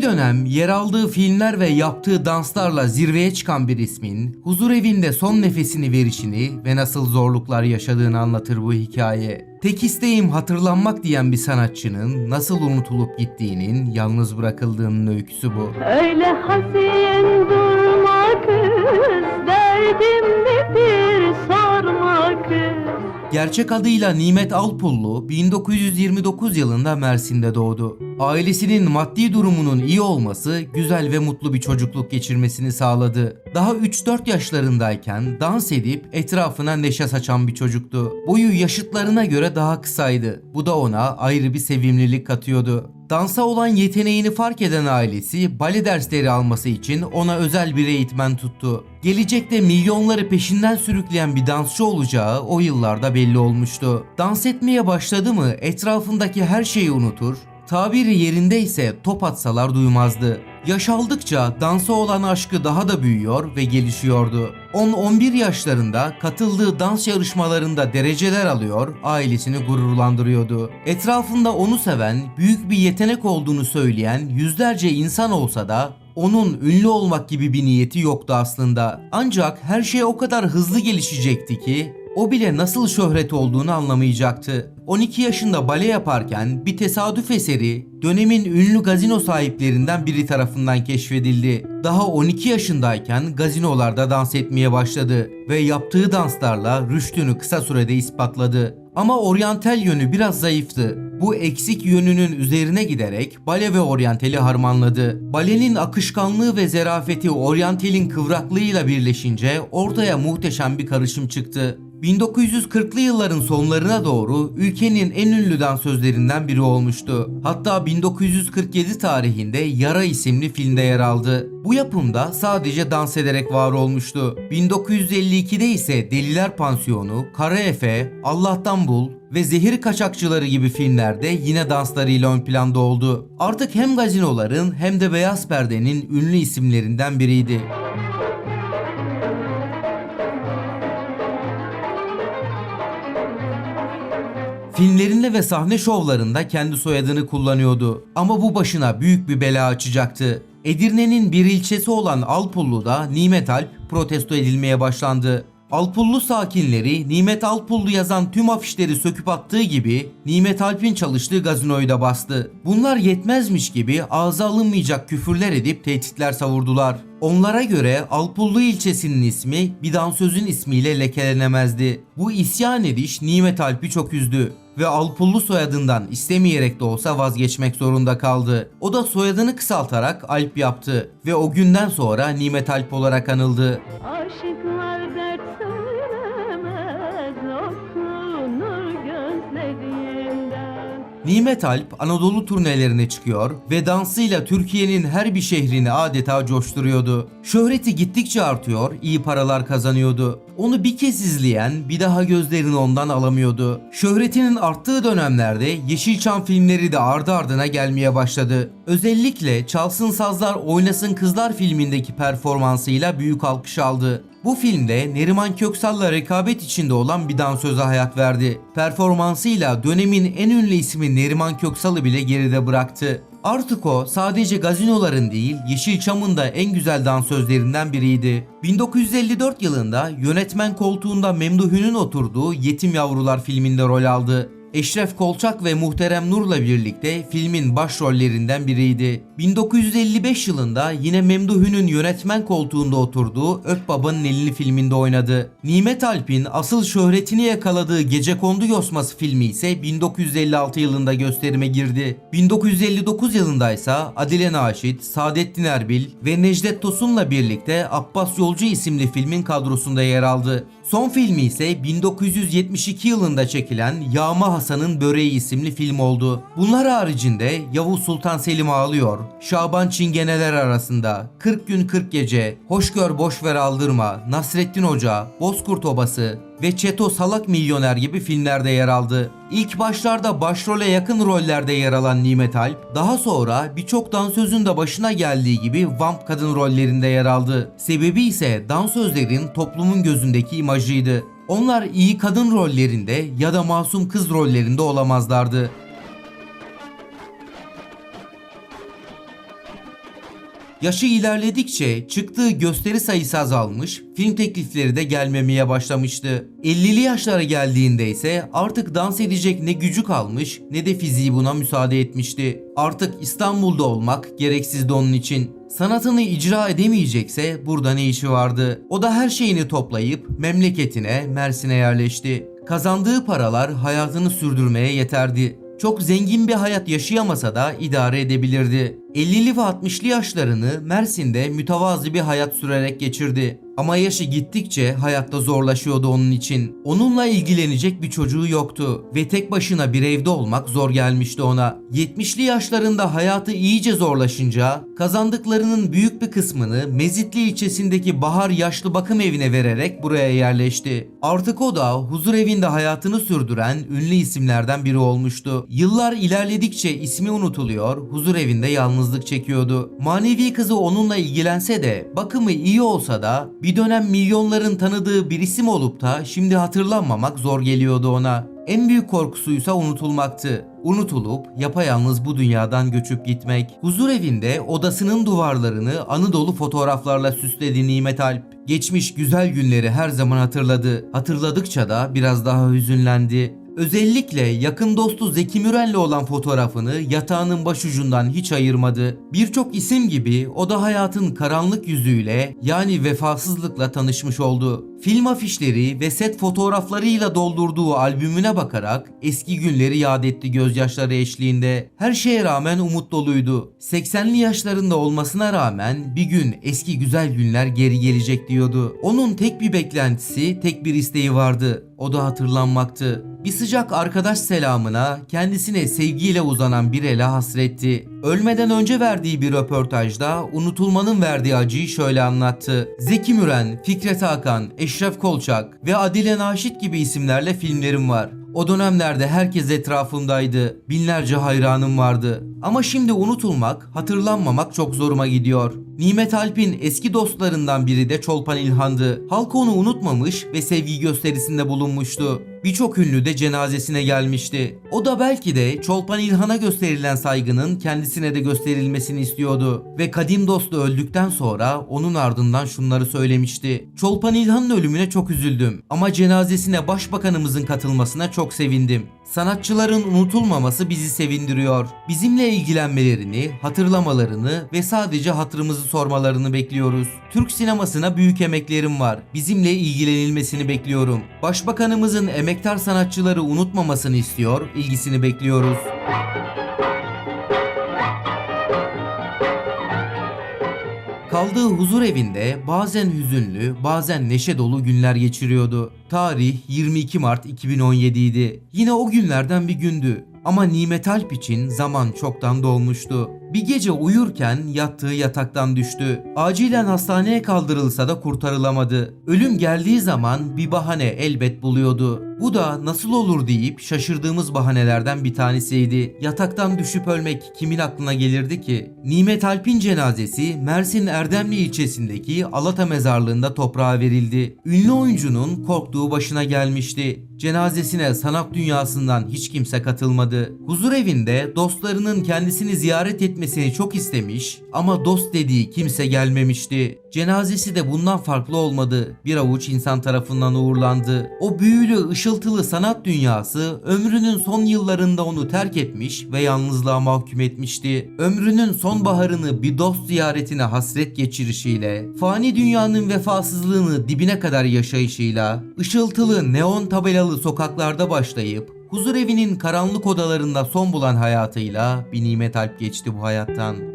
Bir dönem yer aldığı filmler ve yaptığı danslarla zirveye çıkan bir ismin huzur evinde son nefesini verişini ve nasıl zorluklar yaşadığını anlatır bu hikaye. Tek isteğim hatırlanmak diyen bir sanatçının nasıl unutulup gittiğinin yalnız bırakıldığının öyküsü bu. Öyle hasin durma Derdim Gerçek adıyla Nimet Alpullu 1929 yılında Mersin'de doğdu. Ailesinin maddi durumunun iyi olması güzel ve mutlu bir çocukluk geçirmesini sağladı. Daha 3-4 yaşlarındayken dans edip etrafına neşe saçan bir çocuktu. Boyu yaşıtlarına göre daha kısaydı. Bu da ona ayrı bir sevimlilik katıyordu. Dansa olan yeteneğini fark eden ailesi bale dersleri alması için ona özel bir eğitmen tuttu. Gelecekte milyonları peşinden sürükleyen bir dansçı olacağı o yıllarda belli olmuştu. Dans etmeye başladı mı etrafındaki her şeyi unutur, tabiri yerindeyse top atsalar duymazdı. Yaş aldıkça dansa olan aşkı daha da büyüyor ve gelişiyordu. 10-11 yaşlarında katıldığı dans yarışmalarında dereceler alıyor, ailesini gururlandırıyordu. Etrafında onu seven, büyük bir yetenek olduğunu söyleyen yüzlerce insan olsa da onun ünlü olmak gibi bir niyeti yoktu aslında. Ancak her şey o kadar hızlı gelişecekti ki o bile nasıl şöhret olduğunu anlamayacaktı. 12 yaşında bale yaparken bir tesadüf eseri dönemin ünlü gazino sahiplerinden biri tarafından keşfedildi. Daha 12 yaşındayken gazinolarda dans etmeye başladı ve yaptığı danslarla rüştünü kısa sürede ispatladı. Ama oryantal yönü biraz zayıftı. Bu eksik yönünün üzerine giderek bale ve oryantali harmanladı. Balenin akışkanlığı ve zerafeti oryantalin kıvraklığıyla birleşince ortaya muhteşem bir karışım çıktı. 1940'lı yılların sonlarına doğru ülkenin en ünlü dansözlerinden biri olmuştu. Hatta 1947 tarihinde Yara isimli filmde yer aldı. Bu yapımda sadece dans ederek var olmuştu. 1952'de ise Deliler Pansiyonu, Kara Efe, Allah'tan Bul ve Zehir Kaçakçıları gibi filmlerde yine danslarıyla ön planda oldu. Artık hem gazinoların hem de beyaz perdenin ünlü isimlerinden biriydi. Filmlerinde ve sahne şovlarında kendi soyadını kullanıyordu. Ama bu başına büyük bir bela açacaktı. Edirne'nin bir ilçesi olan Alpullu'da Nimet Alp protesto edilmeye başlandı. Alpullu sakinleri Nimet Alpullu yazan tüm afişleri söküp attığı gibi Nimet Alp'in çalıştığı gazinoyu da bastı. Bunlar yetmezmiş gibi ağza alınmayacak küfürler edip tehditler savurdular. Onlara göre Alpullu ilçesinin ismi bir dansözün ismiyle lekelenemezdi. Bu isyan ediş Nimet Alp'i çok üzdü ve Alpullu soyadından istemeyerek de olsa vazgeçmek zorunda kaldı. O da soyadını kısaltarak Alp yaptı ve o günden sonra Nimet Alp olarak anıldı. Aşıklar dert Nimet Alp Anadolu turnelerine çıkıyor ve dansıyla Türkiye'nin her bir şehrini adeta coşturuyordu. Şöhreti gittikçe artıyor, iyi paralar kazanıyordu. Onu bir kez izleyen bir daha gözlerini ondan alamıyordu. Şöhretinin arttığı dönemlerde Yeşilçam filmleri de ardı ardına gelmeye başladı. Özellikle Çalsın Sazlar Oynasın Kızlar filmindeki performansıyla büyük alkış aldı. Bu filmde Neriman Köksal'la rekabet içinde olan bir dansöze hayat verdi. Performansıyla dönemin en ünlü ismi Neriman Köksal'ı bile geride bıraktı. Artık o sadece gazinoların değil Yeşilçam'ın da en güzel dansözlerinden biriydi. 1954 yılında yönetmen koltuğunda Memduh'un oturduğu Yetim Yavrular filminde rol aldı. Eşref Kolçak ve Muhterem Nur'la birlikte filmin başrollerinden biriydi. 1955 yılında yine Memduh'un yönetmen koltuğunda oturduğu Öp Baba'nın Elini filminde oynadı. Nimet Alp'in asıl şöhretini yakaladığı Gecekondu Yosması filmi ise 1956 yılında gösterime girdi. 1959 yılında ise Adile Naşit, Saadettin Erbil ve Necdet Tosun'la birlikte Abbas Yolcu isimli filmin kadrosunda yer aldı. Son filmi ise 1972 yılında çekilen Yağma Hasan'ın Böreği isimli film oldu. Bunlar haricinde Yavuz Sultan Selim Ağlıyor, Şaban Çingeneler arasında, 40 Gün 40 Gece, Hoşgör Boşver Aldırma, Nasrettin Hoca, Bozkurt Obası ve Çeto Salak Milyoner gibi filmlerde yer aldı. İlk başlarda başrole yakın rollerde yer alan Nimet Alp, daha sonra birçok dansözün de başına geldiği gibi vamp kadın rollerinde yer aldı. Sebebi ise dansözlerin toplumun gözündeki imajıydı. Onlar iyi kadın rollerinde ya da masum kız rollerinde olamazlardı. Yaşı ilerledikçe çıktığı gösteri sayısı azalmış, film teklifleri de gelmemeye başlamıştı. 50'li yaşlara geldiğinde ise artık dans edecek ne gücü kalmış ne de fiziği buna müsaade etmişti. Artık İstanbul'da olmak gereksizdi onun için. Sanatını icra edemeyecekse burada ne işi vardı? O da her şeyini toplayıp memleketine, Mersin'e yerleşti. Kazandığı paralar hayatını sürdürmeye yeterdi. Çok zengin bir hayat yaşayamasa da idare edebilirdi. 50'li ve 60'lı yaşlarını Mersin'de mütevazi bir hayat sürerek geçirdi. Ama yaşı gittikçe hayatta zorlaşıyordu onun için. Onunla ilgilenecek bir çocuğu yoktu ve tek başına bir evde olmak zor gelmişti ona. 70'li yaşlarında hayatı iyice zorlaşınca kazandıklarının büyük bir kısmını Mezitli ilçesindeki Bahar Yaşlı Bakım Evi'ne vererek buraya yerleşti. Artık o da huzur evinde hayatını sürdüren ünlü isimlerden biri olmuştu. Yıllar ilerledikçe ismi unutuluyor, huzur evinde yalnızlık çekiyordu. Manevi kızı onunla ilgilense de bakımı iyi olsa da bir dönem milyonların tanıdığı bir isim olup da şimdi hatırlanmamak zor geliyordu ona. En büyük korkusuysa unutulmaktı. Unutulup yapayalnız bu dünyadan göçüp gitmek. Huzur evinde odasının duvarlarını anı dolu fotoğraflarla süsledi Nimet Alp. Geçmiş güzel günleri her zaman hatırladı. Hatırladıkça da biraz daha hüzünlendi. Özellikle yakın dostu Zeki Müren'le olan fotoğrafını yatağının başucundan hiç ayırmadı. Birçok isim gibi o da hayatın karanlık yüzüyle yani vefasızlıkla tanışmış oldu. Film afişleri ve set fotoğraflarıyla doldurduğu albümüne bakarak eski günleri yad etti gözyaşları eşliğinde. Her şeye rağmen umut doluydu. 80'li yaşlarında olmasına rağmen bir gün eski güzel günler geri gelecek diyordu. Onun tek bir beklentisi, tek bir isteği vardı. O da hatırlanmaktı. Bir sıcak arkadaş selamına kendisine sevgiyle uzanan bir ele hasretti. Ölmeden önce verdiği bir röportajda unutulmanın verdiği acıyı şöyle anlattı. Zeki Müren, Fikret Hakan, Eşref Kolçak ve Adile Naşit gibi isimlerle filmlerim var. O dönemlerde herkes etrafımdaydı. Binlerce hayranım vardı. Ama şimdi unutulmak, hatırlanmamak çok zoruma gidiyor. Nimet Alp'in eski dostlarından biri de Çolpan İlhan'dı. Halk onu unutmamış ve sevgi gösterisinde bulunmuştu. Birçok ünlü de cenazesine gelmişti. O da belki de Çolpan İlhan'a gösterilen saygının kendisine de gösterilmesini istiyordu. Ve kadim dostu öldükten sonra onun ardından şunları söylemişti. Çolpan İlhan'ın ölümüne çok üzüldüm ama cenazesine başbakanımızın katılmasına çok sevindim. Sanatçıların unutulmaması bizi sevindiriyor. Bizimle ilgilenmelerini, hatırlamalarını ve sadece hatırımızı sormalarını bekliyoruz. Türk sinemasına büyük emeklerim var. Bizimle ilgilenilmesini bekliyorum. Başbakanımızın emektar sanatçıları unutmamasını istiyor, ilgisini bekliyoruz. Kaldığı huzur evinde bazen hüzünlü, bazen neşe dolu günler geçiriyordu. Tarih 22 Mart 2017 idi. Yine o günlerden bir gündü. Ama Nimet Alp için zaman çoktan dolmuştu. Bir gece uyurken yattığı yataktan düştü. Acilen hastaneye kaldırılsa da kurtarılamadı. Ölüm geldiği zaman bir bahane elbet buluyordu. Bu da nasıl olur deyip şaşırdığımız bahanelerden bir tanesiydi. Yataktan düşüp ölmek kimin aklına gelirdi ki? Nimet Alp'in cenazesi Mersin Erdemli ilçesindeki Alata mezarlığında toprağa verildi. Ünlü oyuncunun korktuğu başına gelmişti. Cenazesine sanat dünyasından hiç kimse katılmadı. Huzur evinde dostlarının kendisini ziyaret etmesini çok istemiş ama dost dediği kimse gelmemişti. Cenazesi de bundan farklı olmadı. Bir avuç insan tarafından uğurlandı. O büyülü, ışıltılı sanat dünyası ömrünün son yıllarında onu terk etmiş ve yalnızlığa mahkum etmişti. Ömrünün son baharını bir dost ziyaretine hasret geçirişiyle, fani dünyanın vefasızlığını dibine kadar yaşayışıyla, ışıltılı neon tabelalı sokaklarda başlayıp huzur evinin karanlık odalarında son bulan hayatıyla bir nimet alp geçti bu hayattan.